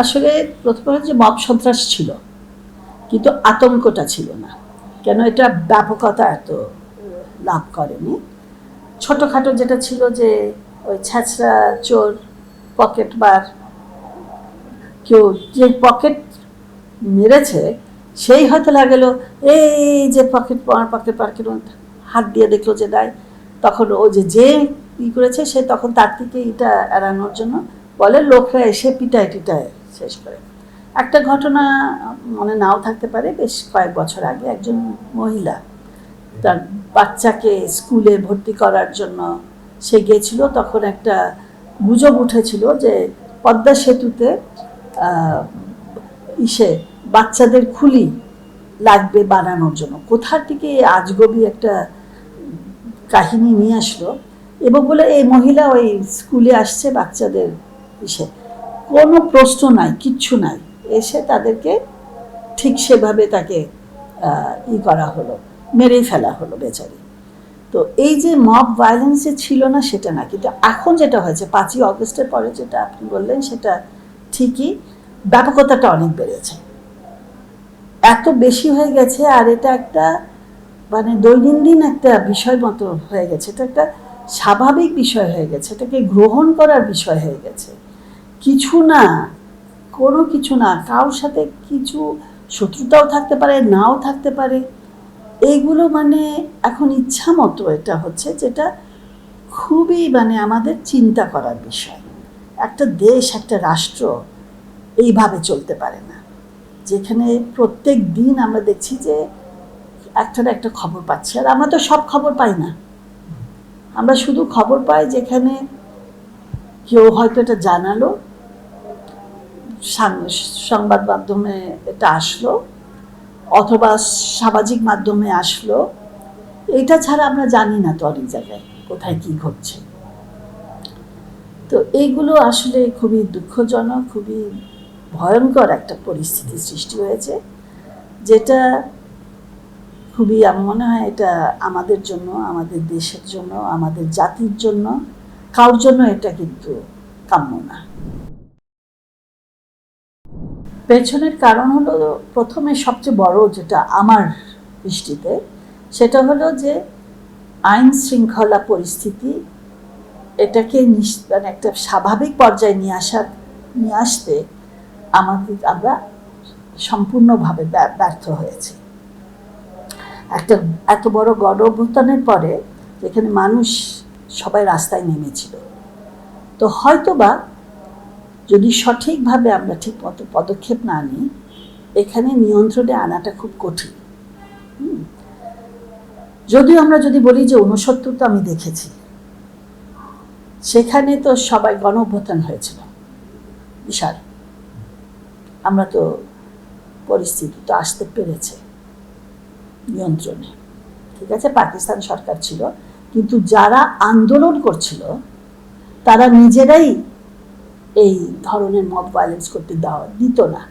আসলে প্রথমে যে মব সন্ত্রাস ছিল, কিন্তু আতঙ্কটা ছিল না। কেন এটা ব্যাপকতা এত লাভ করেনি? ছোটোখাটো যেটা ছিল যে ওই ছ্যাঁচড়া চোর পকেট বার কেউ যে পকেট মেরেছে, সেই হয়তো লাগল, এই যে পকেট পার পকেট পার কেন হাত দিয়ে দেখল যে দেয় তখন ও যে যে ই করেছে, সে তখন তার থেকে এটা এড়ানোর জন্য বলে, লোকরা এসে পিটায় টিটায় শেষ করে। একটা ঘটনা মনে নাও থাকতে পারে, বেশ কয়েক বছর আগে একজন মহিলা তার বাচ্চাকে স্কুলে ভর্তি করার জন্য সে গিয়েছিল, তখন একটা গুজব উঠেছিল যে পদ্মা সেতুতে ইসে বাচ্চাদের খুলি লাগবে বানানোর জন্য। কোথা থেকে আজগবি একটা কাহিনী নিয়ে আসলো? এবং বলে এই মহিলা ওই স্কুলে আসছে বাচ্চাদের ইসে। কোনো প্রশ্ন নাই, কিচ্ছু নাই। এসে তাদেরকে ঠিক সেভাবে তাকে ই করা হলো, মেরেই ফেলা হলো বেচারি। তো এই যে মব ভায়োলেন্স যে ছিল না, সেটা না। কিন্তু এখন যেটা হয়েছে, পাঁচই অগস্টের পরে যেটা আপনি বললেন, সেটা ঠিকই ব্যাপকতাটা অনেক বেড়েছে। এত বেশি হয়ে গেছে, আর এটা একটা মানে দৈনন্দিন একটা বিষয় মতো হয়ে গেছে। এটা একটা স্বাভাবিক বিষয় হয়ে গেছে। এটাকে গ্রহণ করার বিষয় হয়ে গেছে। কিছু না, কোনো কিছু না, কারোর সাথে কিছু শত্রুতাও থাকতে পারে, নাও থাকতে পারে। এইগুলো মানে এখন ইচ্ছা মতো এটা হচ্ছে যেটা খুবই মানে আমাদের চিন্তা করার বিষয়। একটা দেশ, একটা রাষ্ট্র এইভাবে চলতে পারে না। যেখানে প্রত্যেক দিন আমরা দেখছি যে একটার একটা খবর পাচ্ছি, আর আমরা তো সব খবর পাই না। আমরা শুধু খবর পাই যেখানে কেউ হয়তো এটা জানালো সংবাদ মাধ্যমে এটা আসলো, অথবা সামাজিক মাধ্যমে আসলো। এটা ছাড়া আমরা জানি না তো অনেক জায়গায় কোথায় কি ঘটছে। তো এইগুলো আসলে খুবই দুঃখজনক, খুবই ভয়ঙ্কর একটা পরিস্থিতির সৃষ্টি হয়েছে, যেটা খুবই আমার মনে হয় এটা আমাদের জন্য, আমাদের দেশের জন্য, আমাদের জাতির জন্য, কারোর জন্য এটা কিন্তু কাম্য না। পেছনের কারণ হলো প্রথমে সবচেয়ে বড় যেটা আমার দৃষ্টিতে, সেটা হলো যে আইন শৃঙ্খলা পরিস্থিতি এটাকে মানে একটা স্বাভাবিক পর্যায়ে নিয়ে আসা, নিয়ে আসতে আমাদের আমরা সম্পূর্ণভাবে ব্যা- ব্যর্থ হয়েছি। একটা, এত বড় গণ অভ্যুত্থানের পরে যেখানে মানুষ সবাই রাস্তায় নেমেছিল। তো হয়তোবা যদি সঠিকভাবে আমরা ঠিক মতো পদক্ষেপ না নিই, এখানে নিয়ন্ত্রণে আনাটা খুব কঠিন। যদিও আমরা যদি বলি যে ঊনসত্তর তো আমি দেখেছি, সেখানে তো সবাই গণ অভ্যুত্থান হয়েছিল। বিশাল। আমরা তো পরিস্থিতি তো আসতে পেরেছে নিয়ন্ত্রণে। ঠিক আছে, পাকিস্তান সরকার ছিল, কিন্তু যারা আন্দোলন করছিল, তারা নিজেরাই এই ধরনের মব ভায়োলেন্স করতে দেওয়া দিত না।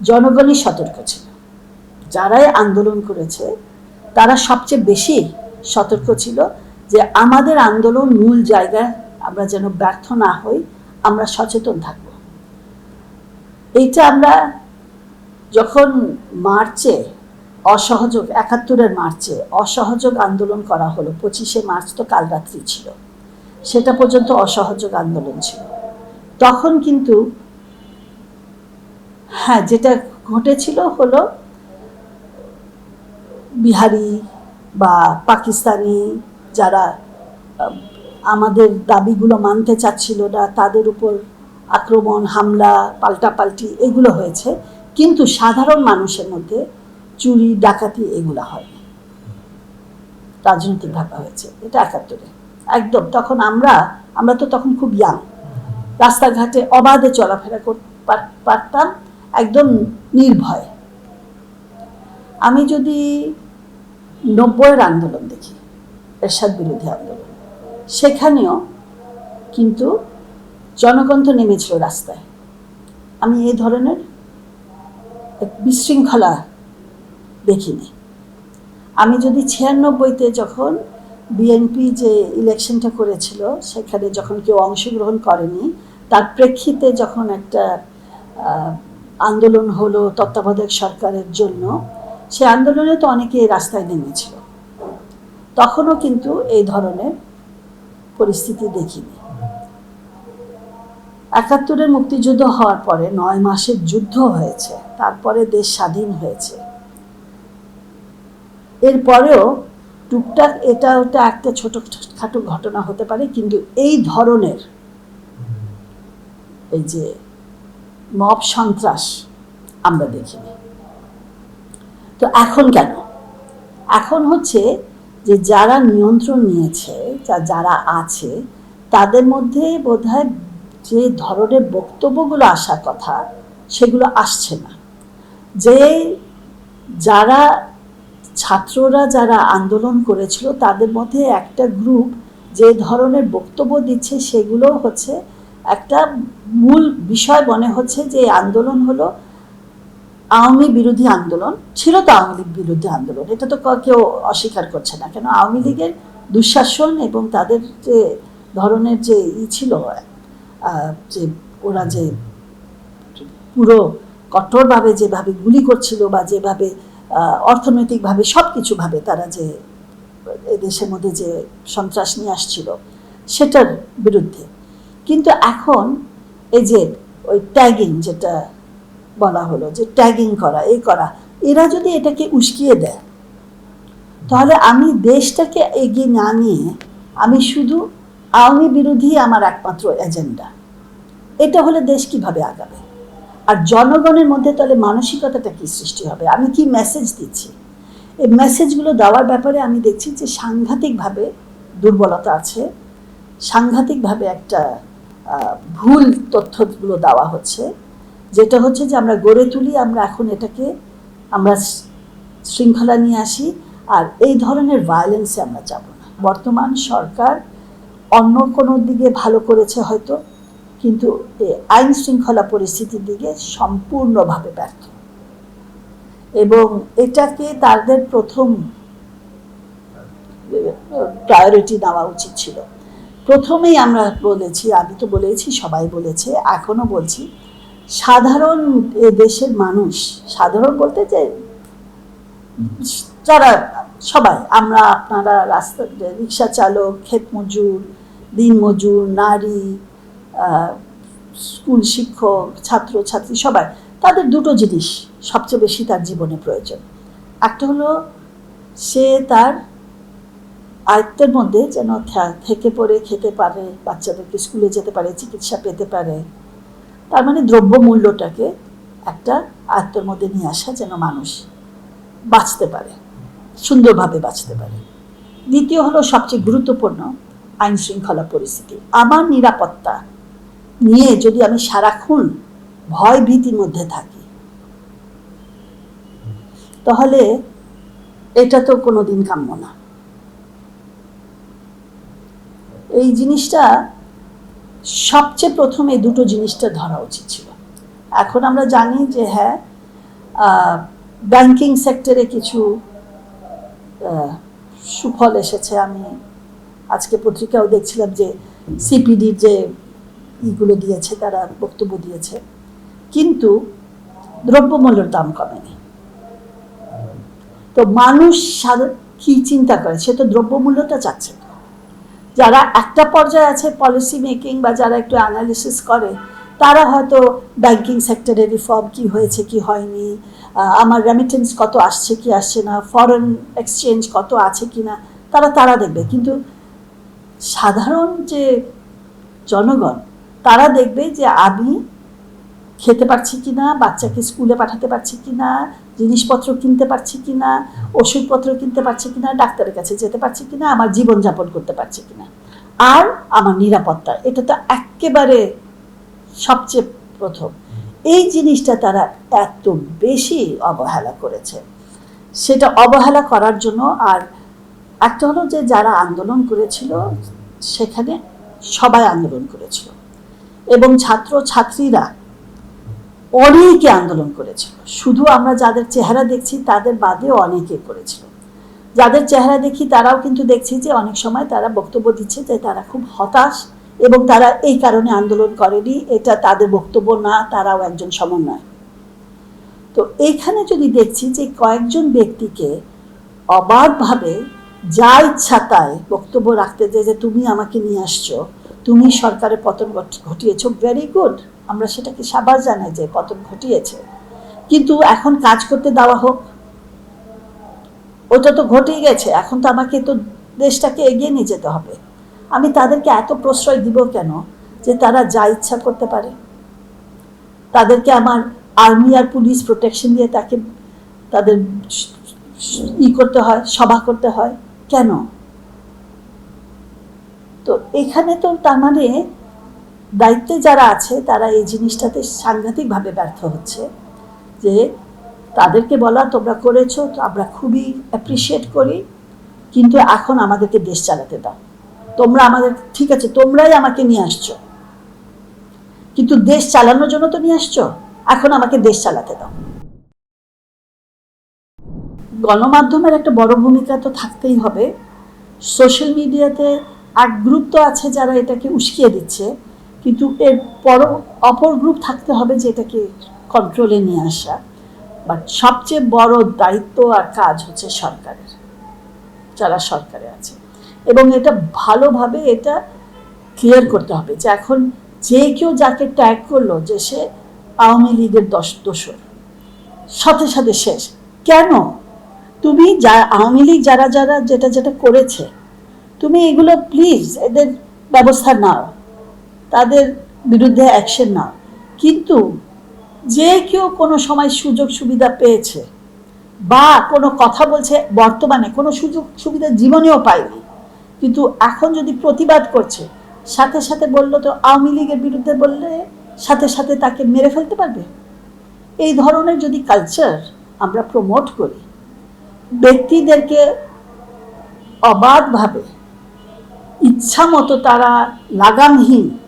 জনগণই সতর্ক ছিল। যারাই আন্দোলন করেছে, তারা সবচেয়ে বেশি সতর্ক ছিল যে আমাদের আন্দোলন মূল জায়গায় আমরা যেন ব্যর্থ না হই, আমরা সচেতন থাকব। এইটা আমরা যখন মার্চে, অসহযোগ, একাত্তরের মার্চে অসহযোগ আন্দোলন করা হলো, পঁচিশে মার্চ তো কাল রাত্রি ছিল। সেটা পর্যন্ত অসহযোগ আন্দোলন ছিল। তখন কিন্তু হ্যাঁ যেটা ঘটেছিল হলো, বিহারি বা পাকিস্তানি যারা আমাদের দাবিগুলো মানতে চাচ্ছিল না, তাদের উপর আক্রমণ, হামলা, পাল্টাপাল্টি এগুলো হয়েছে। কিন্তু সাধারণ মানুষের মধ্যে চুরি, ডাকাতি এগুলো হয়নি রাজনৈতিকভাবে হয়েছে। এটা একাত্তরে। একদম। তখন আমরা আমরা তো তখন খুব ইয়াং রাস্তাঘাটে অবাধে চলাফেরা পারতাম, একদম নির্ভয়। আমি যদি নব্বইয়ের আন্দোলন দেখি, এরশাদ বিরোধী আন্দোলন, সেখানেও কিন্তু জনগণ তো নেমেছিল রাস্তায়। আমি এই ধরনের এক বিশৃঙ্খলা দেখিনি। আমি যদি ছিয়ানব্বইতে যখন বিএনপি যে ইলেকশনটা করেছিল, সেখানে যখন কেউ অংশগ্রহণ করেনি, তার প্রেক্ষিতে যখন একটা আন্দোলন হলো তত্ত্বাবধায়ক সরকারের জন্য, সে আন্দোলনে তো অনেকে রাস্তায় নেমেছিল। তখনও কিন্তু এই ধরনের পরিস্থিতি দেখিনি। একাত্তরের মুক্তিযুদ্ধ হওয়ার পরে নয় মাসের যুদ্ধ হয়েছে, তারপরে দেশ স্বাধীন হয়েছে। এরপরেও টুকটাক এটা ওটা একটা ছোট খাটো ঘটনা হতে পারে, কিন্তু এই ধরনের এই যে মব সন্ত্রাস আমরা দেখিনি। তো এখন কেন? এখন হচ্ছে যে যারা নিয়ন্ত্রণ নিয়েছে যারা আছে, তাদের মধ্যে বোধহয় যে ধরনের বক্তব্যগুলো আসার কথা, সেগুলো আসছে না। যে যারা ছাত্ররা যারা আন্দোলন করেছিল তাদের মধ্যে একটা গ্রুপ যে ধরনের বক্তব্য দিচ্ছে সেগুলো হচ্ছে একটা মূল বিষয় মনে হচ্ছে যে আন্দোলন হলো আওয়ামী বিরোধী আন্দোলন ছিল তো আওয়ামী লীগ বিরোধী আন্দোলন। এটা তো কেউ অস্বীকার করছে না। কেন? আওয়ামী লীগের দুঃশাসন এবং তাদের যে ধরনের যে ই ছিল যে ওরা যে পুরো কঠোরভাবে যেভাবে গুলি করছিল বা যেভাবে অর্থনৈতিকভাবে সব কিছুভাবে তারা যে দেশের মধ্যে যে সন্ত্রাস নিয়ে আসছিল সেটার বিরুদ্ধে। কিন্তু এখন এই যে ওই ট্যাগিং যেটা বলা হলো, যে ট্যাগিং করা এই করা, এরা যদি এটাকে উস্কিয়ে দেয়, তাহলে আমি দেশটাকে এগিয়ে না নিয়ে আমি শুধু আওয়ামী বিরোধী আমার একমাত্র এজেন্ডা এটা হলে দেশ কীভাবে আগাবে? আর জনগণের মধ্যে তাহলে মানসিকতাটা কি সৃষ্টি হবে? আমি কি মেসেজ দিচ্ছি? এই মেসেজগুলো দেওয়ার ব্যাপারে আমি দেখছি যে সাংঘাতিকভাবে দুর্বলতা আছে। সাংঘাতিকভাবে একটা ভুল তথ্যগুলো দেওয়া হচ্ছে। যেটা হচ্ছে যে আমরা গড়ে তুলি, আমরা এখন এটাকে, আমরা শৃঙ্খলা নিয়ে আসি। আর এই ধরনের ভায়োলেন্সে আমরা যাব না। বর্তমান সরকার অন্য কোনো দিকে ভালো করেছে হয়তো কিন্তু আইন শৃঙ্খলা পরিস্থিতির দিকে সম্পূর্ণভাবে ব্যর্থ। এবং এটাকে তাদের প্রথম প্রায়োরিটি দেওয়া উচিত ছিল। প্রথমেই আমরা বলেছি, আমি তো বলেছি, সবাই বলেছে, এখনও বলছি, সাধারণ এ দেশের মানুষ, সাধারণ বলতে যে যারা সবাই, আমরা, আপনারা রাস্তা, রিক্সা চালক, ক্ষেত মজুর, দিন মজুর, নারী স্কুল শিক্ষক, ছাত্র, ছাত্রী, সবাই, তাদের দুটো জিনিস সবচেয়ে বেশি তার জীবনে প্রয়োজন। একটা হলো সে তার আয়ত্তের মধ্যে যেন থেকে পড়ে, খেতে পারে, বাচ্চাদেরকে স্কুলে যেতে পারে, চিকিৎসা পেতে পারে, তার মানে দ্রব্য মূল্যটাকে একটা আয়ত্তের মধ্যে নিয়ে আসা যেন মানুষ বাঁচতে পারে, সুন্দরভাবে বাঁচতে পারে। দ্বিতীয় হলো সবচেয়ে গুরুত্বপূর্ণ আইন শৃঙ্খলা পরিস্থিতি। আমার নিরাপত্তা নিয়ে যদি আমি সারাক্ষণ ভয় ভীতির মধ্যে থাকি, তাহলে এটা তো কোনো দিন কাম্য না। এই জিনিসটা সবচেয়ে প্রথম দুটো জিনিসটা ধরা উচিত ছিল। এখন আমরা জানি যে হ্যাঁ ব্যাংকিং সেক্টরে কিছু সুফল এসেছে। আমি আজকে পত্রিকাও দেখছিলাম যে সিপিডির যে ইগুলো দিয়েছে, তারা বক্তব্য দিয়েছে। কিন্তু দ্রব্যমূল্যের দাম কমেনি। তো মানুষ কি চিন্তা করে? সে তো দ্রব্যমূল্যটা চাচ্ছে যারা একটা পর্যায়ে আছে পলিসি মেকিং বা যারা একটু অ্যানালিসিস করে, তারা হয়তো ব্যাংকিং সেক্টরে রিফর্ম কি হয়েছে, কি হয়নি আমার রেমিটেন্স কত আসছে, কি আসছে না ফরেন এক্সচেঞ্জ কত আছে কি না, তারা তারা দেখবে। কিন্তু সাধারণ যে জনগণ তারা দেখবে যে আমি খেতে পারছি কি না বাচ্চাকে স্কুলে পাঠাতে পারছি কি না জিনিসপত্র কিনতে পারছি কি না ওষুধপত্র কিনতে পারছি কি না ডাক্তারের কাছে যেতে পারছি কি না আমার জীবনযাপন করতে পারছি কি না আর আমার নিরাপত্তা, এটা তো একেবারে সবচেয়ে প্রথম। এই জিনিসটা তারা এত বেশি অবহেলা করেছে। সেটা অবহেলা করার জন্য আর একটা হলো যে যারা আন্দোলন করেছিল, সেখানে সবাই আন্দোলন করেছিল। এবং ছাত্র ছাত্রীরা অনেকে আন্দোলন করেছিল। শুধু আমরা যাদের চেহারা দেখছি, তাদের বাদে অনেকে করেছিল। যাদের চেহারা দেখি, তারাও কিন্তু দেখছি যে অনেক সময় তারা বক্তব্য দিচ্ছে যে তারা খুব হতাশ এবং তারা এই কারণে আন্দোলন করেনি, এটা তাদের বক্তব্য না, তারাও একজন সমন্বয়। তো এইখানে যদি দেখছি যে কয়েকজন ব্যক্তিকে অবাধভাবে যা ইচ্ছা তাই বক্তব্য রাখতে যে তুমি আমাকে নিয়ে আসছো তুমি সরকারের পতন ঘট- ঘটিয়েছো ভেরি গুড আমরা সেটাকে সাবাস জানাই যে পতন ঘটিয়েছে। কিন্তু এখন কাজ করতে দেওয়া হোক। ওটা তো ঘটেই গেছে। এখন তো আমাকে তো দেশটাকে এগিয়ে নিয়ে যেতে হবে। আমি তাদেরকে এত প্রশ্রয় দিব কেন যে তারা যা ইচ্ছা করতে পারে? তাদেরকে আমার আর্মি আর পুলিশ প্রোটেকশন দিয়ে তাকে, তাদের ই করতে হয়, সভা করতে হয়। কেন? তো এখানে তো তার মানে দায়িত্বে যারা আছে, তারা এই জিনিসটাতে সাংঘাতিকভাবে ব্যর্থ হচ্ছে যে তাদেরকে বলা তোমরা করেছ, তো আমরা খুবই অ্যাপ্রিসিয়েট করি, কিন্তু এখন আমাদেরকে দেশ চালাতে দাও। তোমরা আমাদের, ঠিক আছে, তোমরাই আমাকে নিয়ে আসছো, কিন্তু দেশ চালানোর জন্য তো নিয়ে আসছো, এখন আমাকে দেশ চালাতে দাও। গণমাধ্যমের একটা বড় ভূমিকা তো থাকতেই হবে। সোশ্যাল মিডিয়াতে এক গ্রুপ তো আছে যারা এটাকে উস্কিয়ে দিচ্ছে, কিন্তু এর পর অপর গ্রুপ থাকতে হবে যে এটাকে কন্ট্রোলে নিয়ে আসা। বাট সবচেয়ে বড় দায়িত্ব আর কাজ হচ্ছে সরকারের, যারা সরকারে আছে। এবং এটা ভালোভাবে এটা ক্লিয়ার করতে হবে যে এখন যে কেউ যাকে ট্যাগ করল যে সে আওয়ামী লীগের দশ দোষর, সাথে সাথে শেষ। কেন? তুমি যা, আওয়ামী লীগ যারা যারা যেটা যেটা করেছে তুমি এগুলো প্লিজ এদের ব্যবস্থা নাও। তাদের বিরুদ্ধে অ্যাকশন নাও। কিন্তু যে কেউ কোনো সময় সুযোগ সুবিধা পেয়েছে বা কোনো কথা বলছে বর্তমানে, কোনো সুযোগ সুবিধা জীবনেও পায়নি, কিন্তু এখন যদি প্রতিবাদ করছে, সাথে সাথে বলল তো আওয়ামী লীগের বিরুদ্ধে বললে সাথে সাথে তাকে মেরে ফেলতে পারবে? এই ধরনের যদি কালচার আমরা প্রমোট করি, ব্যক্তিদেরকে অবাধভাবে ইচ্ছা মতো তারা লাগামহীন,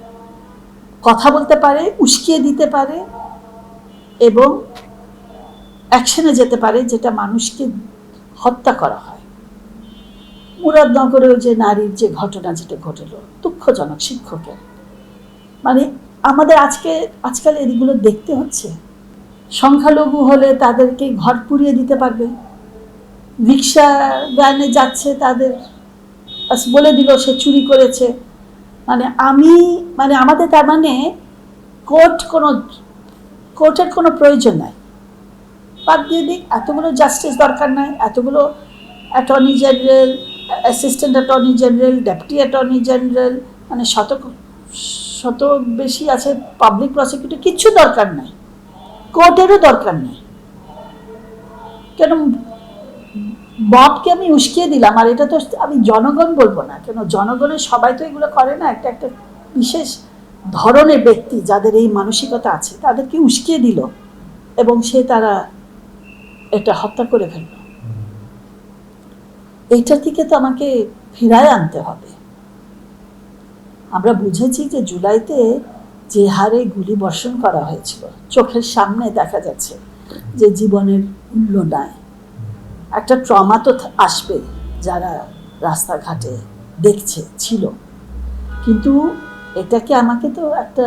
কথা বলতে পারে, উস্কিয়ে দিতে পারে এবং অ্যাকশনে যেতে পারে যেটা মানুষকে হত্যা করা হয়। মুরাদনগরেও যে নারীর যে ঘটনা যেটা ঘটলো, দুঃখজনক শিক্ষকের। মানে আমাদের আজকে, আজকাল এগুলো দেখতে হচ্ছে। সংখ্যালঘু হলে তাদেরকে ঘর পুড়িয়ে দিতে পারবে। রিক্সা ভ্যানে যাচ্ছে তাদের। বলে দিল, সে চুরি করেছে। মানে আমি মানে আমাদের তার মানে কোর্ট কোনো কোর্টের কোনো প্রয়োজন নাই। বাদ দিয়ে দিক, এতগুলো জাস্টিস দরকার নাই, এতগুলো attorney general assistant attorney general deputy attorney general মানে শত শত বেশি আছে পাবলিক প্রসিকিউটর কিচ্ছু দরকার নাই। কোর্টেরও দরকার নেই। কেন ববকে আমি উস্কিয়ে দিলাম, আর এটা তো আমি জনগণ বলব না, কেন জনগণের সবাই তো এগুলো করে না, একটা একটা বিশেষ ধরনের ব্যক্তি যাদের এই মানসিকতা আছে, তাদেরকে উস্কিয়ে দিল এবং সে তারা এটা হত্যা করে ফেলল। এইটার থেকে তো আমাকে ফিরায় আনতে হবে। আমরা বুঝেছি যে জুলাইতে যে হারে গুলি বর্ষণ করা হয়েছিল, চোখের সামনে দেখা যাচ্ছে যে জীবনের মূল্য নাই। একটা ট্রমা তো আসবে যারা রাস্তাঘাটে দেখছে, ছিল। কিন্তু এটাকে আমাকে তো একটা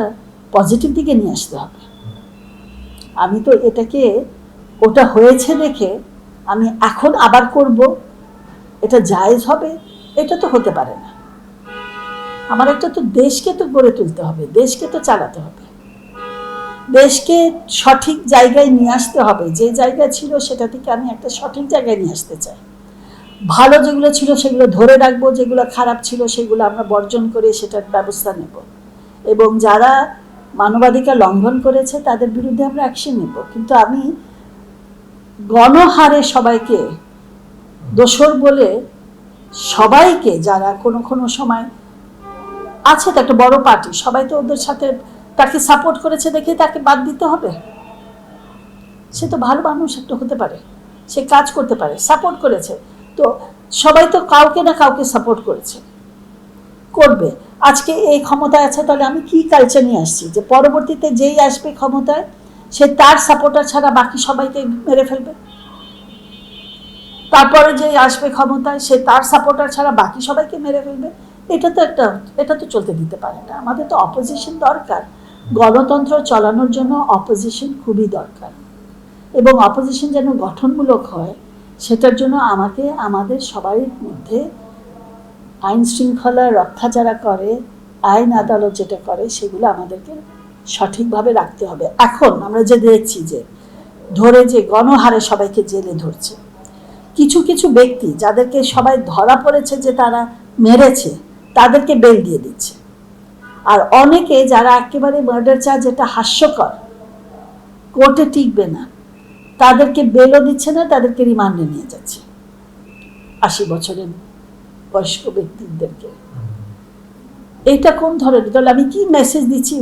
পজিটিভ দিকে নিয়ে আসতে হবে। আমি তো এটাকে, ওটা হয়েছে দেখে আমি এখন আবার করব। এটা জায়েজ হবে, এটা তো হতে পারে না। আমার একটা তো দেশকে তো গড়ে তুলতে হবে, দেশকে তো চালাতে হবে। দেশকে সঠিক জায়গায় নিয়ে আসতে হবে। যে জায়গা ছিল সেটা থেকে আমি একটা সঠিক জায়গায় নিয়ে আসতে চাই। ভালো যেগুলো ছিল সেগুলো ধরে রাখব, যেগুলো খারাপ ছিল সেগুলো আমরা বর্জন করে সেটার ব্যবস্থা নেব। এবং যারা মানবাধিকার লঙ্ঘন করেছে তাদের বিরুদ্ধে আমরা অ্যাকশন নেব। কিন্তু আমি গণহারে সবাইকে দোসর বলে সবাইকে যারা কোনো কোনো সময় আছে তো একটা বড় পার্টি সবাই তো ওদের সাথে তাকে সাপোর্ট করেছে দেখে তাকে বাদ দিতে হবে। সে তো ভালো মানুষ একটা হতে পারে, সে কাজ করতে পারে সাপোর্ট করেছে। তো সবাই তো কাউকে না কাউকে সাপোর্ট করেছে। করবে। আজকে এই ক্ষমতায় আছে, তাহলে আমি কি কালচার নিয়ে আসছি? যে পরবর্তীতে যেই আসবে ক্ষমতায়, সে তার সাপোর্টার ছাড়া বাকি সবাইকে মেরে ফেলবে? তারপরে যে আসবে ক্ষমতায়, সে তার সাপোর্টার ছাড়া বাকি সবাইকে মেরে ফেলবে? এটা তো একটা, এটা তো চলতে দিতে পারে না। আমাদের তো অপোজিশন দরকার। গণতন্ত্র চালানোর জন্য অপোজিশন খুবই দরকার। এবং অপোজিশন যেন গঠনমূলক হয়, সেটার জন্য আমাকে, আমাদের সবাই মধ্যে আইন শৃঙ্খলা রক্ষা যারা করে, আইন আদালত যেটা করে, সেগুলো আমাদেরকে সঠিকভাবে রাখতে হবে। এখন আমরা যে দেখছি যে, ধরে যে গণহারে সবাইকে জেলে ধরছে। কিছু কিছু ব্যক্তি যাদেরকে সবাই ধরা পড়েছে যে তারা মেরেছে, তাদেরকে বেল দিয়ে দিচ্ছে। আর অনেকে যারা একেবারে মার্ডার চার্জ যেটা হাস্যকর কোর্টে টিকবে না, তাদেরকে বেলও দিচ্ছে না, তাদেরকে রিমান্ডে নিয়ে যাচ্ছে। আশি বছরের বয়স্ক ব্যক্তিদেরকে। এটা কোন ধরনের? তাহলে আমি কি মেসেজ দিচ্ছি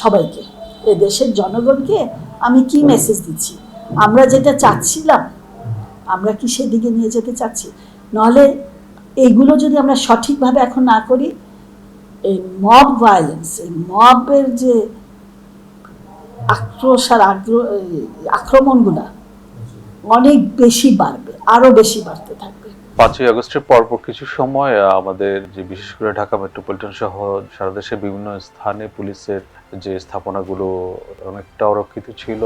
সবাইকে এ দেশের জনগণকে? আমি কি মেসেজ দিচ্ছি? আমরা যেটা চাচ্ছিলাম, আমরা কি সেদিকে নিয়ে যেতে চাচ্ছি? নাহলে এইগুলো যদি আমরা সঠিকভাবে এখন না করি এই মব ভায়োলেন্স এই মবের যে আক্রোশ আর আগ্রহ আক্রমণগুলা অনেক বেশি বাড়বে, আরও বেশি বাড়তে থাকবে। পাঁচই আগস্টের পরপর কিছু সময় আমাদের যে বিশেষ করে ঢাকা মেট্রোপলিটন সহ সারা দেশের বিভিন্ন স্থানে পুলিশের যে স্থাপনাগুলো অনেকটা অরক্ষিত ছিল।